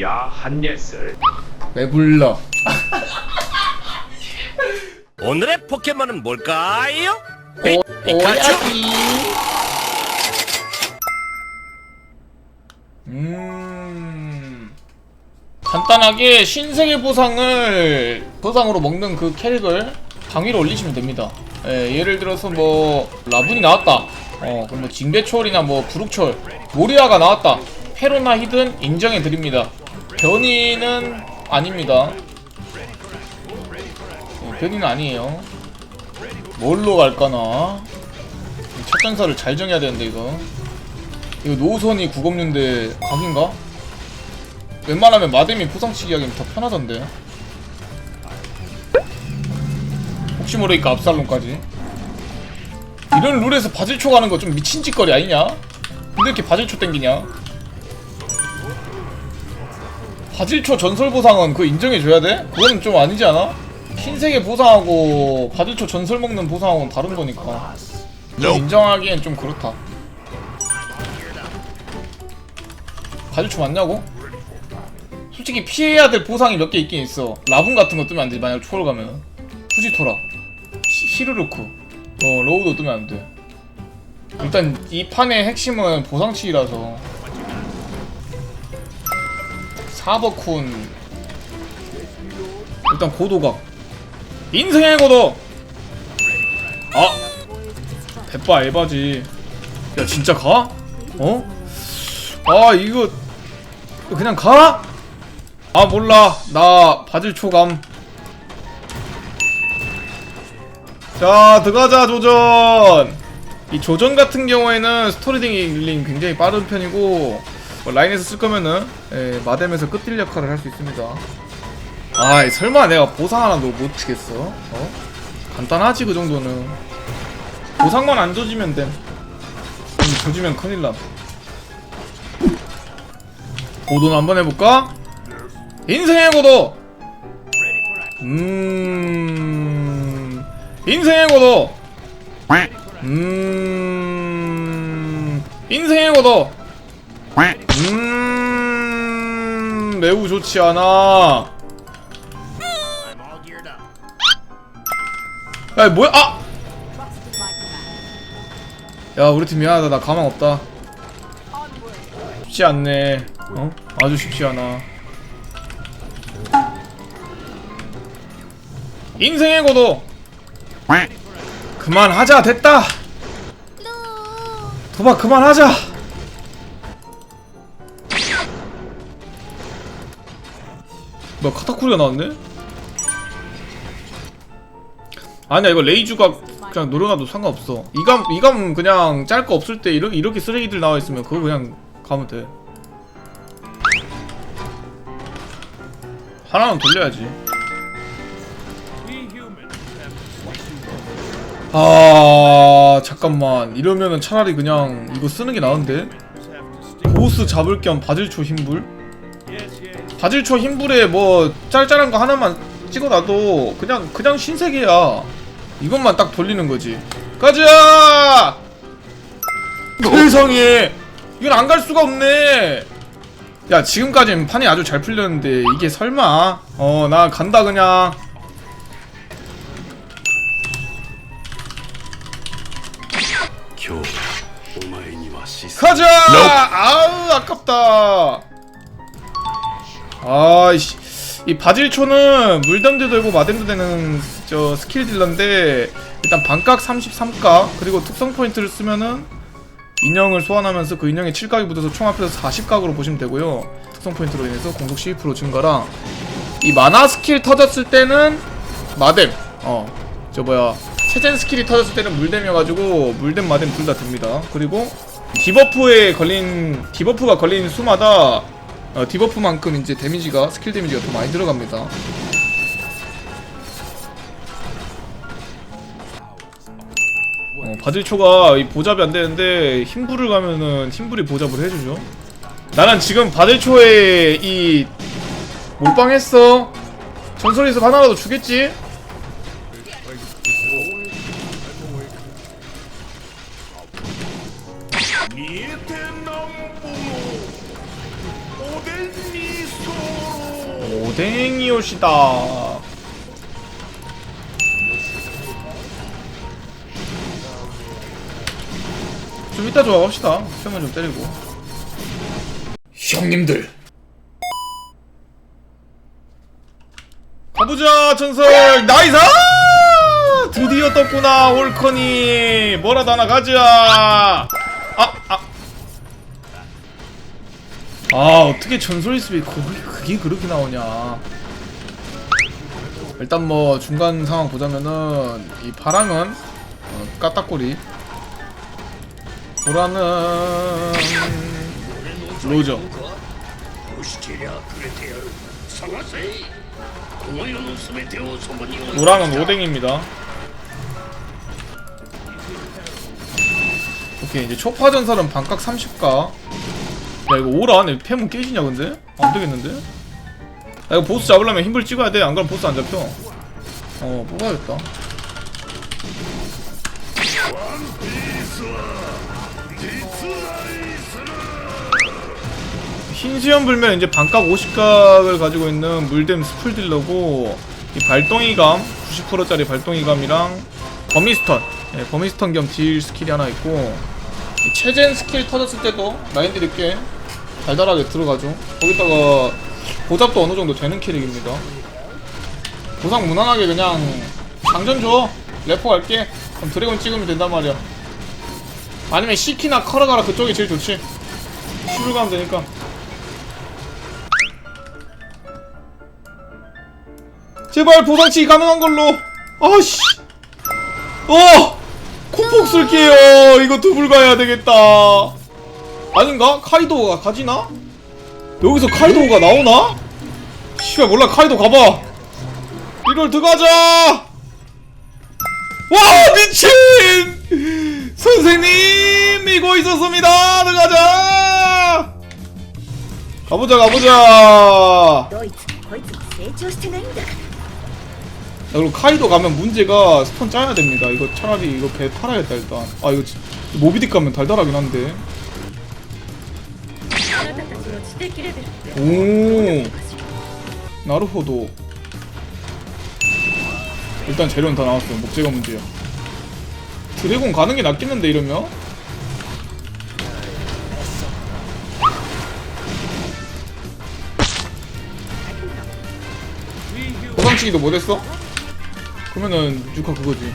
야 한예슬 왜 불러? 오늘의 포켓몬은 뭘까요? 오, 피카츄? 음. 간단하게 신세계 보상을 보상으로 먹는 그 캐릭을 당위로 올리시면 됩니다. 예, 예를 들어서 뭐 라분이 나왔다. 어, 그럼 뭐 징배초월이나 뭐 부룩초월, 모리아가 나왔다. 페로나 히든 인정해 드립니다. 변이는 아닙니다. 예, 변이는 아니에요. 뭘로 갈까나? 첫 전사를 잘 정해야 되는데 이거 이거 노선이 구검류인데 각인가? 웬만하면 마뎀이 포상치기 하기엔 더 편하던데 혹시 모르니까 압살롬까지 이런 룰에서 바질초 가는 거 좀 미친 짓거리 아니냐? 근데 이렇게 바질초 땡기냐? 바질초 전설 보상은 그거 인정해줘야 돼? 그건 좀 아니지 않아? 흰색의 보상하고 바질초 전설 먹는 보상하고는 다른 거니까. 좀 인정하기엔 좀 그렇다. 바질초 맞냐고? 솔직히 피해야 될 보상이 몇 개 있긴 있어. 라분 같은 거 뜨면 안 되지 만약 초월 가면은. 후지토라. 시- 히르루크 어 로우도 뜨면 안돼. 일단 이 판의 핵심은 보상치기라서 사버쿤 일단 고도각 인생의 고도! 아! 대빠 에바지. 야 진짜 가? 어? 아 이거 그냥 가? 아 몰라. 나 바질 초감. 자 들어가자 조전. 이 조전 같은 경우에는 스토리링이 굉장히 빠른 편이고 뭐 라인에서 쓸 거면은 예, 마뎀에서 끝딜 역할을 할 수 있습니다. 아이 설마 내가 보상 하나 도 못 치겠어? 어? 간단하지 그 정도는. 보상만 안 줘주면 돼 음, 줘주면 큰일 나 고도는 한번 해볼까? 인생의 고도! 음 인생의 고도! 음 인생의 고도 음 매우 좋지 않아. 야 뭐야? 아! 야 우리 팀 미안하다. 나 가망 없다. 쉽지 않네. 어? 아주 쉽지 않아. 인생의 고도! 그만하자 됐다! 도박 그만하자 뭐 카타쿠리가 나왔네? 아니야 이거 레이주가 그냥 노려놔도 상관없어. 이감 이감 그냥 짤 거 없을 때 이렇게 이렇게 쓰레기들 나와 있으면 그거 그냥 가면 돼. 하나는 돌려야지. 아 잠깐만. 이러면은 차라리 그냥 이거 쓰는 게 나은데? 보스 잡을 겸 바질초 힘불 바질초 힘불에 뭐 짤짤한 거 하나만 찍어놔도 그냥 그냥 신세계야. 이것만 딱 돌리는 거지. 가자! 세상에! 이건 안 갈 수가 없네! 야 지금까지는 판이 아주 잘 풀렸는데 이게 설마? 어 나 간다 그냥. 가자! 아우 아깝다 아이씨. 이 바질초는 물담도 되고 마뎀도 되는 저 스킬 딜러인데 일단 반각 33각 그리고 특성 포인트를 쓰면은 인형을 소환하면서 그 인형에 7각이 붙어서 총 합해서 40각으로 보시면 되고요. 특성 포인트로 인해서 공속 12% 증가랑 이 마나 스킬 터졌을 때는 마뎀 어저 뭐야. 체젠 스킬이 터졌을 때는 물뎀이어가지고 물뎀 마뎀 둘다 됩니다. 그리고 디버프에 걸린 디버프가 걸린 수마다 어, 디버프만큼 이제 데미지가 스킬 데미지가 더 많이 들어갑니다. 어, 바질초가 이 보잡이 안 되는데 힘불을 가면은 힘불이 보잡을 해주죠. 나는 지금 바질초에 이 몰빵했어. 전설에서 하나라도 주겠지? 오뎅이요시다. 좀 이따 조합합시다. 표면 좀 때리고. 형님들. 가보자 전설! 나이스 드디어 떴구나 올커니! 뭐라도 하나 가자 아 어떻게 전설이습이 거기 그게 그렇게 나오냐. 일단 뭐 중간 상황 보자면은 이 파랑은 어, 까딱꼬리. 보라는 로저. 노랑은 오뎅입니다. 오케이 이제 초파 전설은 반각 30가. 야 이거 오라 안에 패문 깨지냐 근데? 안 되겠는데? 야 이거 보스 잡으려면 힘을 찍어야 돼. 안 그러면 보스 안 잡혀. 어 뽑아야겠다. 흰수염 불면 이제 반각 50각을 가지고 있는 물댐 스풀 딜러고 이 발동이감 90%짜리 발동이감이랑 버미스턴 예, 버미스턴 겸 딜 스킬이 하나 있고 이 체젠 스킬 터졌을 때도 마인드 있게 달달하게 들어가죠. 거기다가 보잡도 어느 정도 되는 캐릭입니다. 보상 무난하게 그냥 장전 줘. 래퍼 갈게. 그럼 드래곤 찍으면 된단 말이야. 아니면 시키나 커러가라 그쪽이 제일 좋지. 슈를 가면 되니까. 제발 보상치 가능한 걸로. 아씨. 어 콤폭 쓸게요. 이거 두불 가야 되겠다. 아닌가? 카이도가 가지나? 여기서 카이도가 나오나? 씨발 몰라. 카이도 가봐. 이걸 들어가자. 와 미친! 선생님 이거 있었습니다. 들어가자. 가보자 가보자 그리고 카이도 가면 문제가 스톤 짜야 됩니다. 이거 차라리 이거 배 팔아야겠다 일단. 아 이거 지- 모비딕 가면 달달하긴 한데. あなたたちの知的レベルって 오, 나루호도. 일단 재료는 다 나왔어요. 목재가 문제야. 드래곤 가는 게 낫겠는데 이러면? 보상치기도 못했어? 그러면은 유카 그거지.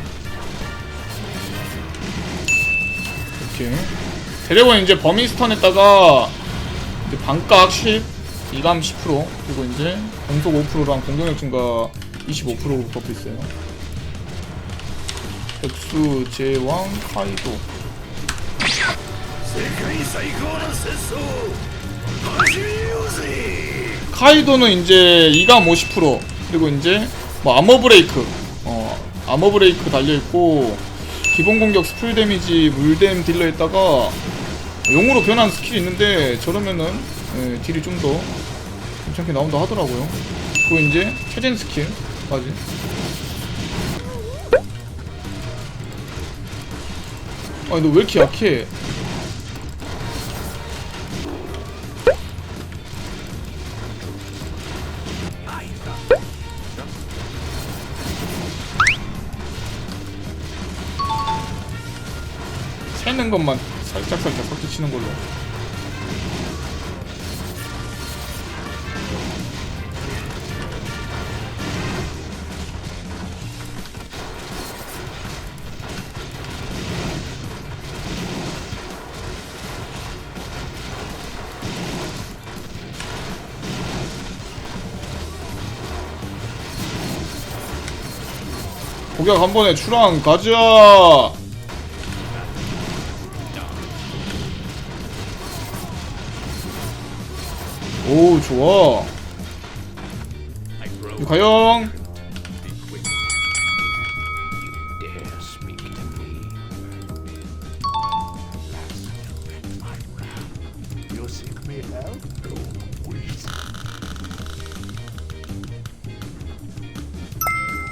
오케이. 대력은 이제 버미스턴에다가 이제 반값 10 이감 10% 그리고 이제 공속 5%랑 공격력 증가 25%로 버프 있어요. 백수, 제왕, 카이도. 카이도는 이제 이감 50% 그리고 이제 뭐 암머 브레이크. 어 아머 브레이크 달려 있고 기본 공격 스풀 데미지 물댐 딜러에다가 용으로 변한 스킬이 있는데 저러면은 예, 딜이 좀 더 괜찮게 나온다 하더라고요. 그리고 이제 체젠 스킬까지. 아니 너 왜 이렇게 약해? 새는 것만 살짝 살짝 섞여 치는 걸로. 고객 한 번에 출항 가자. 오 좋아. 유가영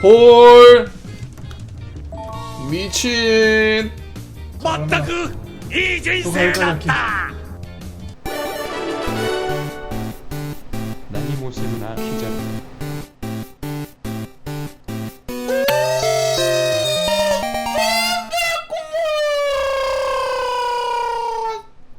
홀. 미친. 맞다 그이 진생 같다. 모습이나 기절